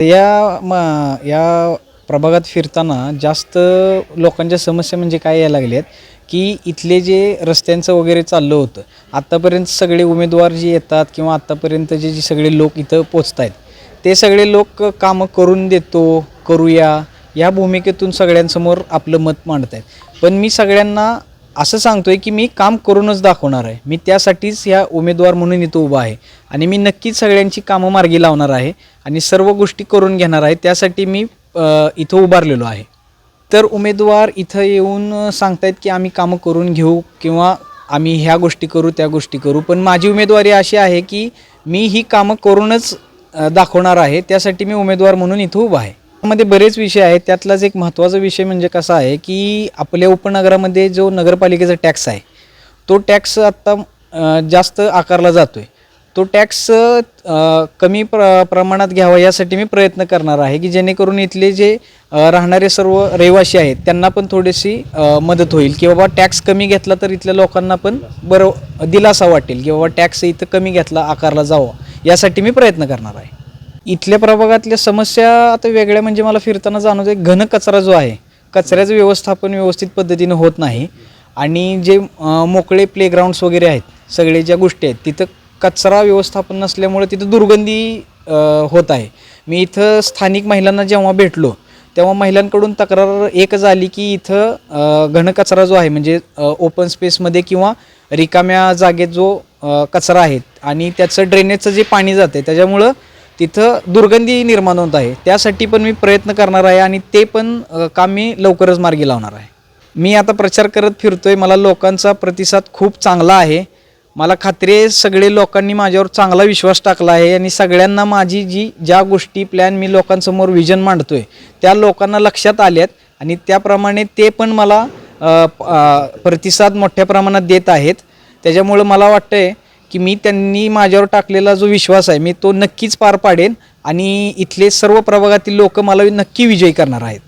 या म या प्रभागात फिरताना जास्त लोकांच्या समस्या म्हणजे काय यायला आहेत? की इथले जे रस्त्यांचं वगैरे चाललं होतं आत्तापर्यंत सगळे उमेदवार जे येतात किंवा आत्तापर्यंत जे जे सगळे लोक इथं पोचत आहेत ते सगळे लोक कामं करून देतो करूया या भूमिकेतून सगळ्यांसमोर आपलं मत मांडत आहेत पण मी सगळ्यांना असं सांगतोय की मी काम करूनच दाखवणार आहे. मी त्यासाठीच ह्या उमेदवार म्हणून इथं उभा आहे. आणि मी नक्कीच सगळ्यांची कामं मार्गी लावणार आहे आणि सर्व गोष्टी करून घेणार आहे. त्यासाठी मी इथं उभारलेलो आहे. तर उमेदवार इथं येऊन सांगतायत की आम्ही कामं करून घेऊ किंवा आम्ही ह्या गोष्टी करू त्या गोष्टी करू. पण माझी उमेदवारी अशी आहे की मी ही कामं करूनच दाखवणार आहे. त्यासाठी मी उमेदवार म्हणून इथं उभा आहे. मध्ये बरेच विषय आहेत. त्यातलाच एक महत्त्वाचा विषय म्हणजे कसा आहे की आपल्या उपनगरामध्ये जो नगरपालिकेचा टॅक्स आहे तो टॅक्स आत्ता जास्त आकारला जातो आहे तो टॅक्स कमी प्र प्रमाणात घ्यावा यासाठी मी प्रयत्न करणार आहे की जेणेकरून इथले जे राहणारे सर्व रहिवासी आहेत त्यांना पण थोडीशी मदत होईल. की बाबा टॅक्स कमी घेतला तर इथल्या लोकांना पण बरं दिलासा वाटेल की बाबा टॅक्स इथं कमी घेतला आकारला जावा. यासाठी मी प्रयत्न करणार आहे. इथल्या प्रभागातल्या समस्या आता वेगळ्या म्हणजे मला फिरताना जाणवतं एक घन कचरा जो आहे कचऱ्याचं व्यवस्थापन व्यवस्थित पद्धतीनं होत नाही. आणि जे मोकळे प्लेग्राऊंड्स वगैरे आहेत सगळे ज्या गोष्टी आहेत तिथं कचरा व्यवस्थापन नसल्यामुळे तिथं दुर्गंधी होत आहे. मी इथं स्थानिक महिलांना जेव्हा भेटलो तेव्हा महिलांकडून तक्रार एकच आली की इथं घनकचरा जो आहे म्हणजे ओपन स्पेसमध्ये किंवा रिकाम्या जागेत जो कचरा आहे आणि त्याचं ड्रेनेजचं जे पाणी जाते त्याच्यामुळं तिथं दुर्गंधी निर्माण होत आहे. त्यासाठी पण मी प्रयत्न करणार आहे आणि ते पण काम मी लवकरच मार्गी लावणार आहे. मी आता प्रचार करत फिरतोय. मला लोकांचा प्रतिसाद खूप चांगला आहे. मला खात्री आहे सगळे लोकांनी माझ्यावर चांगला विश्वास टाकला आहे आणि सगळ्यांना माझी जी ज्या गोष्टी प्लॅन मी लोकांसमोर विजन मांडतोय त्या लोकांना लक्षात आल्यात आणि त्याप्रमाणे ते पण मला प्रतिसाद मोठ्या प्रमाणात देत आहेत. त्याच्यामुळं मला वाटतंय की मी त्यांनी माझ्यावर टाकलेला जो विश्वास आहे मी तो नक्कीच पार पाडेन आणि इथले सर्व प्रभागातील लोक मला नक्की विजयी करणार आहेत.